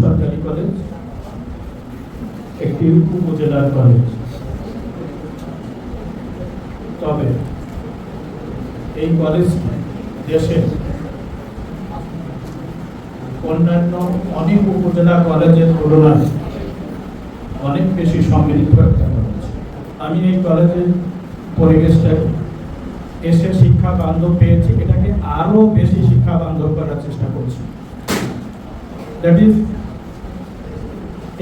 সরকারি কলেজ একটি উপজেলার কলেজ তবে এই দেশের অন্যান্য অনেক উপজেলা কলেজের তুলনায় অনেক বেশি সমৃদ্ধ একটা কলেজ আমি এই কলেজের পরিবেশটা এসে শিক্ষা বান্ধব পেয়েছি, এটাকে আরও বেশি শিক্ষা বান্ধব করার চেষ্টা করছি। দ্যাট ইজ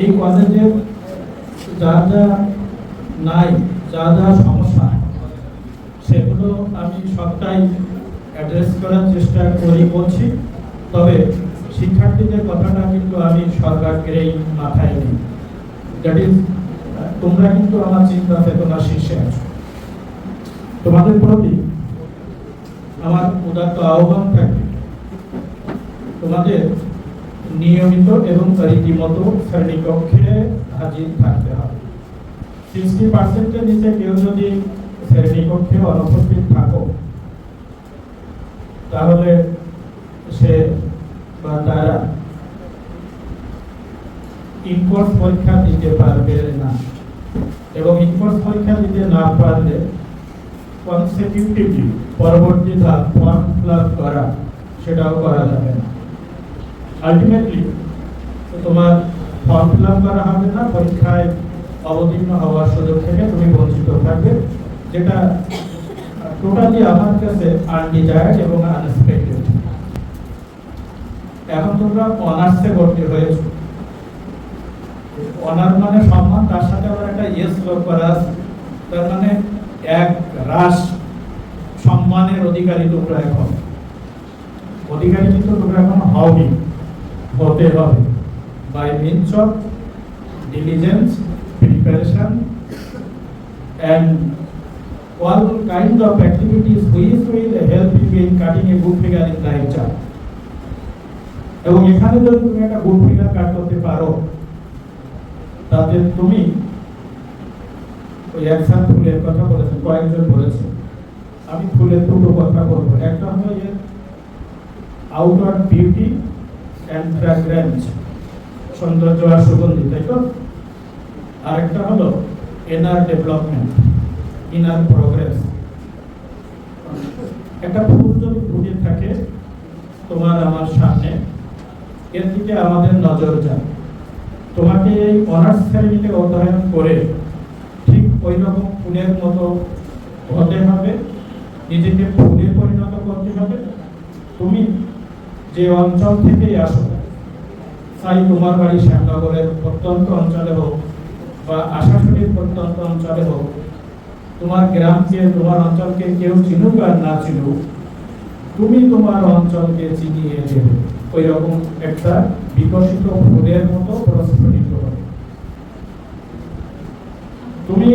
এই কলেজের যা যা নাই যা যা সমস্যা। সেগুলো আমি সবটাই অ্যাড্রেস করার চেষ্টা করি, বলছি। তবে শিক্ষার্থীদের কথাটা কিন্তু আমি সরকারকেই মাথায় নিই। দ্যাট ইজ তোমরা কিন্তু আমার চিন্তা চেতনা শীর্ষে আছো। তোমাদের প্রতি আমার উদাত্ত আহ্বান থাকবে। তোমাদের নিয়মিত এবং রীতিমতো শ্রেণীকক্ষে হাজির থাকতে হবে। সিক্সটি পার্সেন্টের নিচে কেউ যদি শ্রেণীকক্ষে অনুপস্থিত থাকো, তাহলে সে বা তারা ইনকোর্স পরীক্ষা দিতে পারবে না। এবং ইনকোর্স পরীক্ষা দিতে না পারলে কনসিকিউটিভলি পরবর্তী ধাপ ফর্ম ফিল করা, সেটাও করা যাবে না। আলটিমেটলি তোমার ফর্ম ফিল আপ করা হবে না, পরীক্ষায় অবতীর্ণ হওয়ার সুযোগ থেকে তুমি বঞ্চিত থাকবে, যেটা টোটালি আমার কাছে আনডিজায়ার্ড এবং আনএক্সপেক্টেড এখন তোমরা অনার্সে ভর্তি হয়েছো। অনার মানে সম্মান, তার সাথে আবার একটা ইয়েস যোগ করা তার মানে এক রাস সম্মানের অধিকারী তোমরা এখন। অধিকারী কিন্তু তোমরা এখন হওনি। হতে হবে। By means of diligence, preparation, and all kind of activities which will help you in cutting a good figure in the exam. এবং এখানে যদি তুমি একটা গুড ফিগার কাট করতে পারো তাতে তুমি ওই একসাথ ফুলের কথা বলেছেন কয়েকজন বলেছেন। আমি ফুলের দুটো কথা বলব। একটা হলো যে আউটওয়ার্ড বিউটি অ্যান্ড সৌন্দর্য আর সুগন্ধি, তাই তো? আরেকটা হলো এনার ডেভেলপমেন্ট ইনার প্রোগ্রেস একটা ফুল যদি ফুটে থাকে তোমার আমার সামনে, এর দিকে আমাদের নজর যায়। তোমাকে এই অনার্স শ্রেণীতে অধ্যয়ন করে ঠিক ওই রকম ফুলের মতো হতে হবে। নিজেকে ফুলে পরিণত করতে হবে। তুমি যে অঞ্চল থেকেই আসো, তাই তোমার বাড়ি শ্যামনগরের প্রত্যন্ত অঞ্চলে হোক বা আশাশুড়ির প্রত্যন্ত অঞ্চলে হোক, তোমার গ্রামকে, তোমার অঞ্চলকে কেউ চিনুক আর না চিনুক, তুমি তোমার অঞ্চলকে চিনিয়ে দেবে ওই রকম একটা বিকশিত ফুলের মতো প্রস্ফুটিত হবে তুমি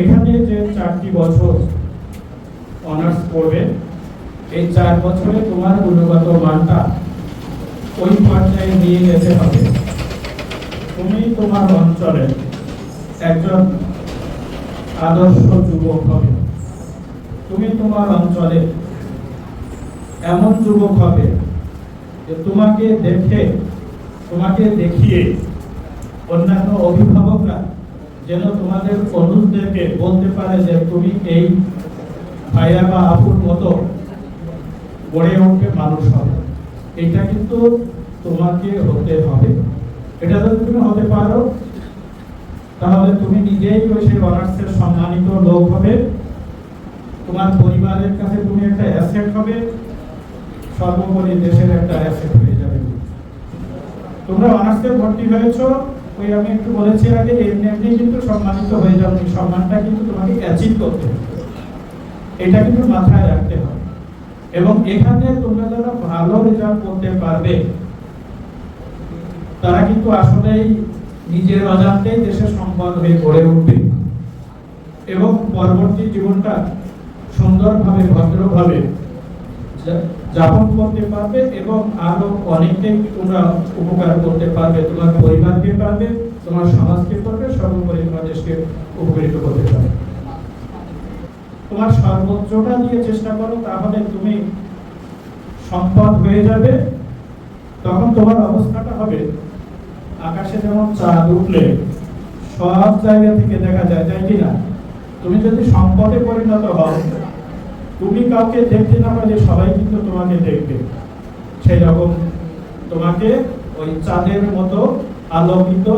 এখানে যে চারটি বছর অনার্স করবে এই চার বছরে তোমার গুণগত মানটা ওই পর্যায়ে নিয়ে যেতে হবে। তুমি তোমার অঞ্চলে একজন আদর্শ যুবক হবে। তুমি তোমার অঞ্চলে এমন যুবক হবে যে তোমাকে দেখে, তোমাকে দেখিয়ে অন্যান্য অভিভাবকরা যেন তোমাদের অনুজদেরকে বলতে পারে যে তুমি এই ভাইয়া বা আপুর মতো গড়ে উঠে মানুষ হবে। এটা কিন্তু তোমাকে হতে হবে। এটা যদি তুমি হতে পারো, তাহলে তুমি নিজেই ওই সেই অনার্সের সম্মানিত লোক হবে। তোমার পরিবারের কাছে তুমি একটা অ্যাসেট হবে। সর্বোপরি দেশের একটা অ্যাসেট হয়ে যাবে। তোমরা অনার্সে ভর্তি হয়েছো। ওই আমি একটু বলেছি আগে, এমনি এমনি কিন্তু সম্মানিত হয়ে যাবে সম্মানটা কিন্তু তোমাকে অ্যাচিভ করতে এটা কিন্তু মাথায় রাখতে হবে। এবং এখানে তোমরা যারা ভালো রেজাল্ট করতে পারবে, তারা কিন্তু আসলেই নিজের অজান্তেই দেশের সম্পদ হয়ে গড়ে উঠবে এবং পরবর্তী জীবনটা সুন্দরভাবে, ভদ্রভাবে যাপন করতে পারবে এবং আরও অনেকটাই তোমরা উপকার করতে পারবে। তোমার পরিবারকে পারবে, তোমার সমাজকে পারবে, সর্বোপরি তোমার দেশকে উপকৃত করতে পারবে। তোমার সর্বোচ্চটা দিয়ে চেষ্টা করো, তাহলে তুমি সম্পদ হয়ে যাবে। তখন তোমার অবস্থাটা হবে, আকাশে যেমন চাঁদ উঠলে, সব জায়গা থেকে দেখা যায়, তাই কি না? তুমি যদি সম্পদে পরিণত হও, তুমি কাউকে দেখতে না পারলে সবাই কিন্তু তোমাকে দেখবে। সেই রকম তোমাকে ওই চাঁদের মতো আলোকিত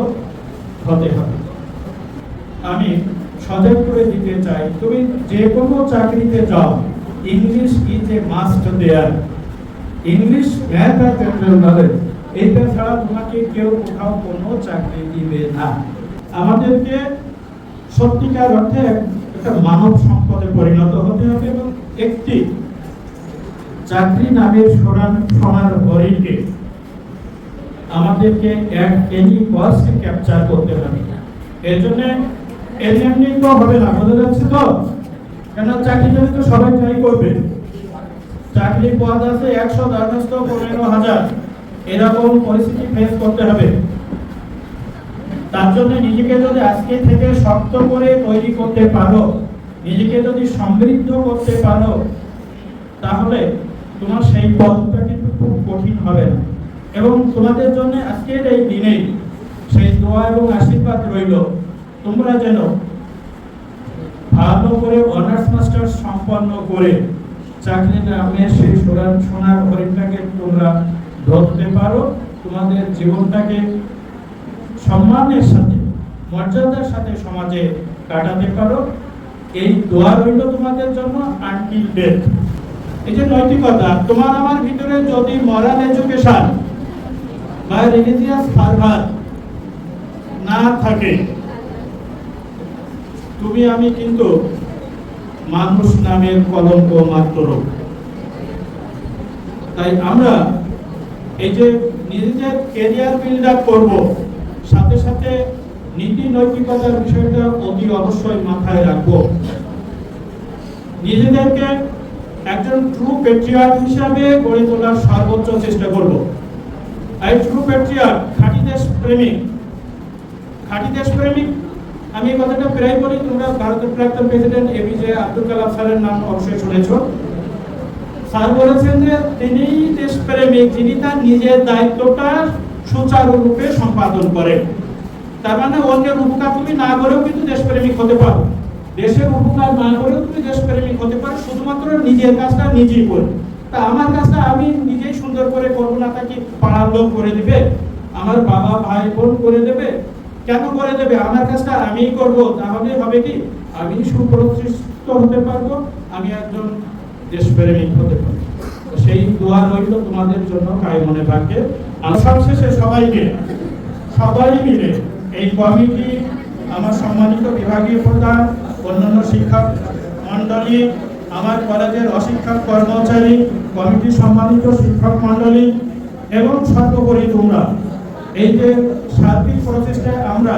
হতে হবে। আমি সজাগ করে দিতে চাই। তুমি যে কোনো চাকরিতে যাও English is a must there English math general knowledge এইটা ছাড়া তোমাকে কেউ কোথাও কোনো চাকরি দিবে না। আমাদেরকে সত্যিকার অর্থে একটা মানব সম্পদে পরিণত হতে হবে এবং একটি চাকরি নামের সোনার সোনার হরিণকে আমাদেরকে এক এনি কস্ট ক্যাপচার করতে হবে। এর জন্য এমনি তো হবে না যাচ্ছে তো। কেন চাকরি জন্য তো সবাই ট্রাই করবে। চাকরি পদ আছে একশো পনেরো হাজার। এরকম পরিস্থিতি ফেস করতে হবে। তার জন্য নিজেকে যদি আজকে থেকে শক্ত করে তৈরি করতে পারো, নিজেকে যদি সমৃদ্ধ করতে পারো, তাহলে তোমার সেই পথটা কিন্তু খুব কঠিন হবে না। এবং তোমাদের জন্য আজকের এই দিনে সেই দোয়া এবং আশীর্বাদ রইল। তোমরা যেন ভালো করে অনার্স মাস্টার সম্পন্ন করে চাকরি নামে সেই সোনার সোনার হরিণটাকে তোমরা ধরতে পারো। তোমাদের জীবনটাকে সম্মানের সাথে, মর্যাদার সাথে সমাজে কাটাতে পারো। এই দোয়া রইল তোমাদের জন্য আনটিল ডেথ এই যে নৈতিকতা তোমার আমার ভিতরে যদি মরাল এডুকেশন বা রিলিজিয়াস ফার্ভার না থাকে তুমি, আমি কিন্তু মানুষ নামের কলঙ্ক মাত্র। তাই আমরা এই যে নিজেদের কেরিয়ার বিল্ড আপ করব, সাথে সাথে নীতি নৈতিকতার বিষয়টা অতি অবশ্যই মাথায় রাখব। নিজেদেরকে একজন ট্রু পেট্রিয়ার্ট হিসাবে গড়ে তোলার সর্বোচ্চ চেষ্টা করব। এই ট্রু পেট্রিয়ার্ট খাঁটি দেশ প্রেমিক, খাঁটি দেশ প্রেমিক আমি এই কথাটা প্রায় বলি, তোমরা ভারতের প্রাক্তন president A APJ Abdul Kalam স্যারের নাম অবশ্যই শুনেছ। স্যার বলেছেন যে তিনি দেশপ্রেমিক, যিনি তার নিজের দায়িত্বটা সুচারুরূপে সম্পাদন করেন। তার মানে অন্যের উপকার তুমি না করেও কিন্তু দেশপ্রেমিক হতে পারো। দেশের উপকার না করেও তুমি দেশপ্রেমিক হতে পারো, শুধুমাত্র নিজের কাজটা নিজেই করে। তা আমার কাজটা আমি নিজেই সুন্দর করে করব না তাকে পাড়ার লোক করে দিবে? আমার বাবা ভাই বোন করে দেবে? কেন করে দেবে? আমার কাজটা আমিই করব, তাহলে হবে কি? আমি সুপ্রতিষ্ঠিত হতে পারব, আমি একজন দেশপ্রেমিক হতে পারব। সেই দোয়া রইল তোমাদের জন্য কায় মনে থাকে আর সবশেষে সবাইকে সবাই মিলে এই কমিটি আমার সম্মানিত বিভাগীয় প্রধান, অন্যান্য শিক্ষক মন্ডলী আমার কলেজের অশিক্ষক কর্মচারী, কমিটির সম্মানিত শিক্ষক মন্ডলী এবং সর্বোপরি তোমরা। এই যে সার্বিক প্রচেষ্টায় আমরা,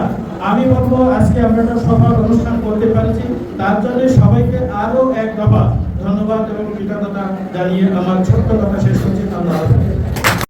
আমি বলব আজকে আমরা একটা সভার অনুষ্ঠান করতে পারছি তার জন্য সবাইকে আরও এক দফা ধন্যবাদ এবং কৃতজ্ঞতা জানিয়ে আমার ছোট্ট কথা শেষ করছি আল্লাহ।